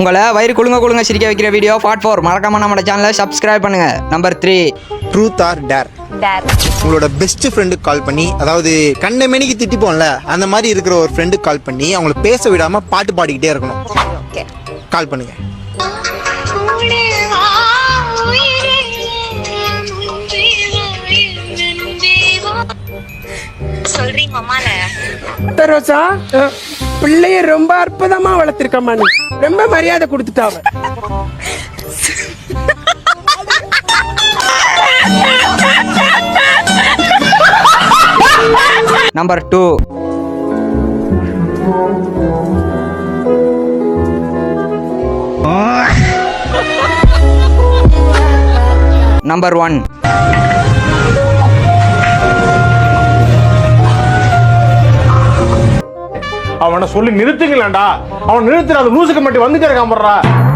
உங்களை வயிறு குலுங்க குலுங்க சிரிக்க வைக்கிற வீடியோ பார்ட் ஃபோர் மறக்காம நம்ம சேனலை சப்ஸ்கிரைப் பண்ணுங்க. Number three truth or dare dare உங்களோட பெஸ்ட் ஃப்ரெண்டுக்கு கால் பண்ணி அதாவது கண்ட மேனிக்கு திட்டிப்போம்ல அந்த மாதிரி இருக்கிற ஒரு ஃப்ரெண்டுக்கு கால் பண்ணி அவங்கள பேச விடாம பாட்டு பாடிக்கிட்டே இருக்கணும். ஓகே கால் பண்ணுங்க. சொல்றீங்க பிள்ளைய ரொம்ப அற்புதமா வளர்த்திருக்கம்மா நீ. ரொம்ப மரியாதை கொடுத்துட்டாவ நம்பர் டூ நம்பர் ஒன் அவனை சொல்லி நிறுத்துங்களேன்டா. அவன் நிறுத்துற அது லூசுக்கு மட்டும் வந்துட்டே இருக்கான்